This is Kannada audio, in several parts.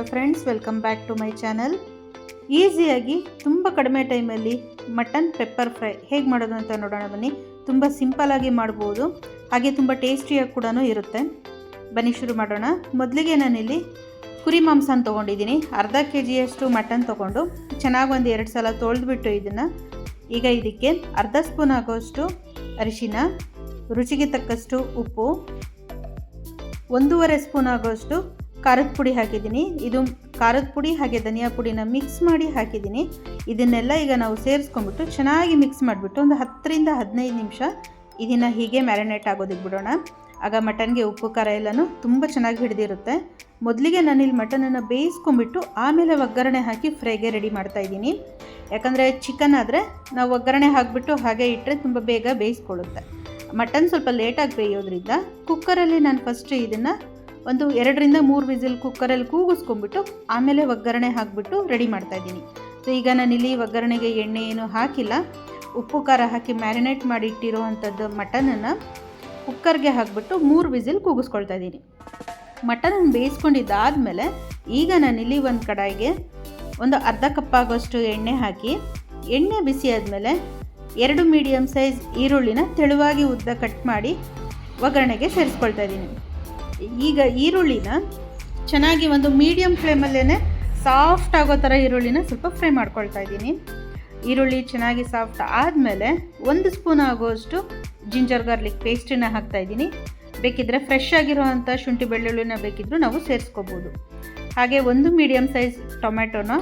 Hello friends welcome back to my channel ಈಸಿಯಾಗಿ ತುಂಬ ಕಡಿಮೆ ಟೈಮಲ್ಲಿ ಮಟನ್ ಪೆಪ್ಪರ್ ಫ್ರೈ ಹೇಗೆ ಮಾಡೋದು ಅಂತ ನೋಡೋಣ ಬನ್ನಿ. ತುಂಬ ಸಿಂಪಲಾಗಿ ಮಾಡ್ಬೋದು. ಹಾಗೆ ತುಂಬ ಟೇಸ್ಟಿಯಾಗಿ ಕೂಡ ಇರುತ್ತೆ. ಬನ್ನಿ ಶುರು ಮಾಡೋಣ. ಮೊದಲಿಗೆ ನಾನಿಲ್ಲಿ ಕುರಿ ಮಾಂಸನ ತೊಗೊಂಡಿದ್ದೀನಿ. ಅರ್ಧ ಕೆ ಜಿಯಷ್ಟು ಮಟನ್ ತೊಗೊಂಡು ಚೆನ್ನಾಗಿ ಒಂದು ಎರಡು ಸಲ ತೊಳೆದ್ಬಿಟ್ಟು ಇದನ್ನು. ಈಗ ಇದಕ್ಕೆ ಅರ್ಧ ಸ್ಪೂನ್ ಆಗೋಷ್ಟು ಅರಿಶಿನ, ರುಚಿಗೆ ತಕ್ಕಷ್ಟು ಉಪ್ಪು, ಒಂದೂವರೆ ಸ್ಪೂನ್ ಆಗೋಷ್ಟು ಖಾರದ ಪುಡಿ ಹಾಕಿದ್ದೀನಿ. ಇದು ಖಾರದ ಪುಡಿ ಹಾಗೆ ಧನಿಯಾ ಪುಡಿನ ಮಿಕ್ಸ್ ಮಾಡಿ ಹಾಕಿದ್ದೀನಿ. ಇದನ್ನೆಲ್ಲ ಈಗ ನಾವು ಸೇರಿಸ್ಕೊಂಡ್ಬಿಟ್ಟು ಚೆನ್ನಾಗಿ ಮಿಕ್ಸ್ ಮಾಡಿಬಿಟ್ಟು ಒಂದು ಹತ್ತರಿಂದ ಹದಿನೈದು ನಿಮಿಷ ಇದನ್ನು ಹೀಗೆ ಮ್ಯಾರಿನೇಟ್ ಆಗೋದಕ್ಕೆ ಬಿಡೋಣ. ಆಗ ಮಟನ್ಗೆ ಉಪ್ಪು, ಖಾರ ಎಲ್ಲನೂ ತುಂಬ ಚೆನ್ನಾಗಿ ಹಿಡಿದಿರುತ್ತೆ. ಮೊದಲಿಗೆ ನಾನಿಲ್ಲಿ ಮಟನನ್ನು ಬೇಯಿಸ್ಕೊಂಬಿಟ್ಟು ಆಮೇಲೆ ಒಗ್ಗರಣೆ ಹಾಕಿ ಫ್ರೈಗೆ ರೆಡಿ ಮಾಡ್ತಾ ಇದ್ದೀನಿ. ಯಾಕಂದರೆ ಚಿಕನ್ ಆದರೆ ನಾವು ಒಗ್ಗರಣೆ ಹಾಕಿಬಿಟ್ಟು ಹಾಗೆ ಇಟ್ಟರೆ ತುಂಬ ಬೇಗ ಬೇಯಿಸ್ಕೊಳ್ಳುತ್ತೆ. ಮಟನ್ ಸ್ವಲ್ಪ ಲೇಟಾಗಿ ಬೇಯೋದ್ರಿಂದ ಕುಕ್ಕರಲ್ಲಿ ನಾನು ಫಸ್ಟ್ ಇದನ್ನು ಒಂದು ಎರಡರಿಂದ ಮೂರು ವಿಸಿಲ್ ಕುಕ್ಕರಲ್ಲಿ ಕೂಗಿಸ್ಕೊಂಡ್ಬಿಟ್ಟು ಆಮೇಲೆ ಒಗ್ಗರಣೆ ಹಾಕಿಬಿಟ್ಟು ರೆಡಿ ಮಾಡ್ತಾಯಿದ್ದೀನಿ ಸೊ ಈಗ ನಾನಿಲ್ಲಿ ಒಗ್ಗರಣೆಗೆ ಎಣ್ಣೆ ಏನು ಹಾಕಿಲ್ಲ. ಉಪ್ಪು, ಖಾರ ಹಾಕಿ ಮ್ಯಾರಿನೇಟ್ ಮಾಡಿ ಇಟ್ಟಿರೋ ಅಂಥದ್ದು ಮಟನನ್ನು ಕುಕ್ಕರ್ಗೆ ಹಾಕಿಬಿಟ್ಟು ಮೂರು ವಿಸಿಲ್ ಕೂಗಿಸ್ಕೊಳ್ತಾ ಇದ್ದೀನಿ. ಮಟನನ್ನು ಬೇಯಿಸ್ಕೊಂಡಿದ್ದಾದಮೇಲೆ ಈಗ ನಾನಿಲ್ಲಿ ಒಂದು ಕಡಾಯಿಗೆ ಒಂದು ಅರ್ಧ ಕಪ್ ಆಗೋಷ್ಟು ಎಣ್ಣೆ ಹಾಕಿ, ಎಣ್ಣೆ ಬಿಸಿ ಆದಮೇಲೆ ಎರಡು ಮೀಡಿಯಮ್ ಸೈಜ್ ಈರುಳ್ಳಿನ ತೆಳುವಾಗಿ ಉದ್ದ ಕಟ್ ಮಾಡಿ ಒಗ್ಗರಣೆಗೆ ಸೇರಿಸ್ಕೊಳ್ತಾ ಇದ್ದೀನಿ. ಈಗ ಈರುಳ್ಳಿನ ಚೆನ್ನಾಗಿ ಒಂದು ಮೀಡಿಯಮ್ ಫ್ಲೇಮಲ್ಲೇ ಸಾಫ್ಟ್ ಆಗೋ ಥರ ಈರುಳ್ಳಿನ ಸ್ವಲ್ಪ ಫ್ರೈ ಮಾಡ್ಕೊಳ್ತಾ ಇದ್ದೀನಿ. ಈರುಳ್ಳಿ ಚೆನ್ನಾಗಿ ಸಾಫ್ಟ್ ಆದಮೇಲೆ ಒಂದು ಸ್ಪೂನ್ ಆಗೋಷ್ಟು ಜಿಂಜರ್ ಗಾರ್ಲಿಕ್ ಪೇಸ್ಟನ್ನ ಹಾಕ್ತಾ ಇದ್ದೀನಿ. ಬೇಕಿದ್ದರೆ ಫ್ರೆಶ್ ಆಗಿರೋವಂಥ ಶುಂಠಿ ಬೆಳ್ಳುಳ್ಳಿನ ಬೇಕಿದ್ದರೂ ನಾವು ಸೇರಿಸ್ಕೋಬೋದು. ಹಾಗೆ ಒಂದು ಮೀಡಿಯಮ್ ಸೈಜ್ ಟೊಮೆಟೊನ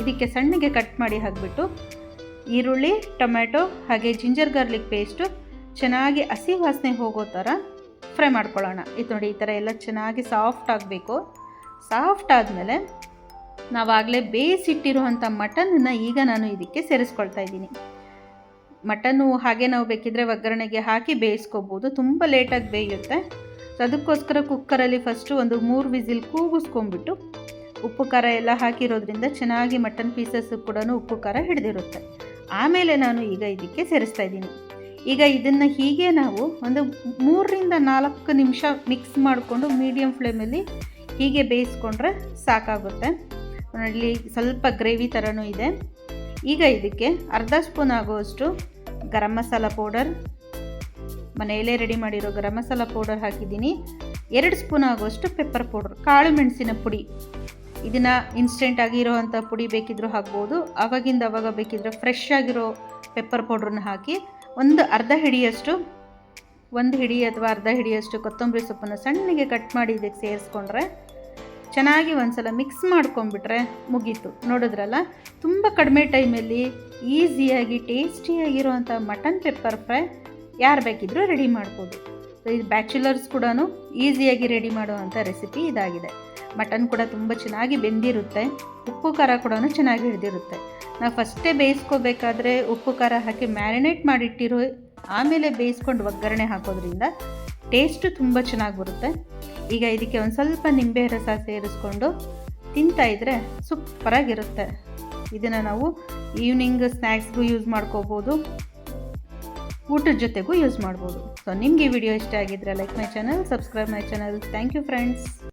ಇದಕ್ಕೆ ಸಣ್ಣಗೆ ಕಟ್ ಮಾಡಿ ಹಾಕಿಬಿಟ್ಟು ಈರುಳ್ಳಿ ಟೊಮೆಟೊ ಹಾಗೆ ಜಿಂಜರ್ ಗಾರ್ಲಿಕ್ ಪೇಸ್ಟು ಚೆನ್ನಾಗಿ ಹಸಿ ವಾಸನೆ ಹೋಗೋ ಥರ ಫ್ರೈ ಮಾಡ್ಕೊಳ್ಳೋಣ. ಇದು ನೋಡಿ, ಈ ಥರ ಎಲ್ಲ ಚೆನ್ನಾಗಿ ಸಾಫ್ಟ್ ಆಗಬೇಕು. ಸಾಫ್ಟ್ ಆದಮೇಲೆ ನಾವಾಗಲೇ ಬೇಯಿಸಿಟ್ಟಿರುವಂಥ ಮಟನನ್ನು ಈಗ ನಾನು ಇದಕ್ಕೆ ಸೇರಿಸ್ಕೊಳ್ತಾ ಇದ್ದೀನಿ. ಮಟನ್ನು ಹಾಗೆ ನಾವು ಬೇಕಿದ್ರೆ ಒಗ್ಗರಣೆಗೆ ಹಾಕಿ ಬೇಯಿಸ್ಕೋಬೋದು. ತುಂಬ ಲೇಟಾಗಿ ಬೇಯುತ್ತೆ. ಸೊ ಅದಕ್ಕೋಸ್ಕರ ಕುಕ್ಕರಲ್ಲಿ ಫಸ್ಟು ಒಂದು ಮೂರು ವಿಸಿಲ್ ಕೂಗಿಸ್ಕೊಂಡ್ಬಿಟ್ಟು ಉಪ್ಪು, ಖಾರ ಎಲ್ಲ ಹಾಕಿರೋದ್ರಿಂದ ಚೆನ್ನಾಗಿ ಮಟನ್ ಪೀಸಸ್ ಕೂಡ ಉಪ್ಪು, ಖಾರ ಹಿಡಿದಿರುತ್ತೆ. ಆಮೇಲೆ ನಾನು ಈಗ ಇದಕ್ಕೆ ಸೇರಿಸ್ತಾ ಇದ್ದೀನಿ. ಈಗ ಇದನ್ನು ಹೀಗೆ ನಾವು ಒಂದು ಮೂರರಿಂದ ನಾಲ್ಕು ನಿಮಿಷ ಮಿಕ್ಸ್ ಮಾಡಿಕೊಂಡು ಮೀಡಿಯಮ್ ಫ್ಲೇಮಲ್ಲಿ ಹೀಗೆ ಬೇಯಿಸ್ಕೊಂಡ್ರೆ ಸಾಕಾಗುತ್ತೆ. ಇಲ್ಲಿ ಸ್ವಲ್ಪ ಗ್ರೇವಿ ಥರನೂ ಇದೆ. ಈಗ ಇದಕ್ಕೆ ಅರ್ಧ ಸ್ಪೂನ್ ಆಗುವಷ್ಟು ಗರಂ ಮಸಾಲ ಪೌಡರ್ ಮನೆಯಲ್ಲೇ ರೆಡಿ ಮಾಡಿರೋ ಗರಂ ಮಸಾಲ ಪೌಡರ್ ಹಾಕಿದ್ದೀನಿ. ಎರಡು ಸ್ಪೂನ್ ಆಗುವಷ್ಟು ಪೆಪ್ಪರ್ ಪೌಡರ್ ಕಾಳು ಮೆಣಸಿನ ಪುಡಿ. ಇದನ್ನು ಇನ್ಸ್ಟೆಂಟ್ ಆಗಿರೋವಂಥ ಪುಡಿ ಬೇಕಿದ್ರೂ ಹಾಕ್ಬೋದು. ಆವಾಗಿಂದ ಅವಾಗ ಬೇಕಿದ್ರೆ ಫ್ರೆಶ್ ಆಗಿರೋ ಪೆಪ್ಪರ್ ಪೌಡ್ರನ್ನ ಹಾಕಿ ಒಂದು ಅರ್ಧ ಹಿಡಿಯಷ್ಟು, ಒಂದು ಹಿಡಿ ಅಥವಾ ಅರ್ಧ ಹಿಡಿಯಷ್ಟು ಕೊತ್ತಂಬರಿ ಸೊಪ್ಪನ್ನು ಸಣ್ಣಗೆ ಕಟ್ ಮಾಡಿ ಇದಕ್ಕೆ ಸೇರಿಸ್ಕೊಂಡ್ರೆ ಚೆನ್ನಾಗಿ ಒಂದ್ಸಲ ಮಿಕ್ಸ್ ಮಾಡ್ಕೊಂಬಿಟ್ರೆ ಮುಗೀತು. ನೋಡಿದ್ರಲ್ಲ? ತುಂಬ ಕಡಿಮೆ ಟೈಮಲ್ಲಿ ಈಸಿಯಾಗಿ ಟೇಸ್ಟಿಯಾಗಿರುವಂಥ ಮಟನ್ ಪೆಪ್ಪರ್ ಫ್ರೈ ಯಾರು ಬೇಕಿದ್ರೂ ರೆಡಿ ಮಾಡ್ಬೋದು. ಸೊ ಇದು ಬ್ಯಾಚುಲರ್ಸ್ ಕೂಡ ಈಸಿಯಾಗಿ ರೆಡಿ ಮಾಡುವಂಥ ರೆಸಿಪಿ ಇದಾಗಿದೆ. ಮಟನ್ ಕೂಡ ತುಂಬ ಚೆನ್ನಾಗಿ ಬೆಂದಿರುತ್ತೆ. ಉಪ್ಪು ಖಾರ ಕೂಡ ಚೆನ್ನಾಗಿ ಹಿಡಿದಿರುತ್ತೆ. ನಾವು ಫಸ್ಟೇ ಬೇಯಿಸ್ಕೋಬೇಕಾದ್ರೆ ಉಪ್ಪು ಖಾರ ಹಾಕಿ ಮ್ಯಾರಿನೇಟ್ ಮಾಡಿಟ್ಟಿರೋ, ಆಮೇಲೆ ಬೇಯಿಸ್ಕೊಂಡು ಒಗ್ಗರಣೆ ಹಾಕೋದ್ರಿಂದ ಟೇಸ್ಟು ತುಂಬ ಚೆನ್ನಾಗಿ ಬರುತ್ತೆ. ಈಗ ಇದಕ್ಕೆ ಒಂದು ಸ್ವಲ್ಪ ನಿಂಬೆ ರಸ ಸೇರಿಸ್ಕೊಂಡು ತಿಂತಾಯಿದ್ರೆ ಸೂಪರಾಗಿರುತ್ತೆ ಇದನ್ನು ನಾವು ಈವ್ನಿಂಗ್ ಸ್ನ್ಯಾಕ್ಸ್ಗೂ ಯೂಸ್ ಮಾಡ್ಕೋಬೋದು. ಊಟದ ಜೊತೆಗೂ ಯೂಸ್ ಮಾಡ್ಬೋದು. ಸೊ ನಿಮಗೆ ವಿಡಿಯೋ ಇಷ್ಟ ಆಗಿದ್ರೆ like my channel subscribe my channel thank you friends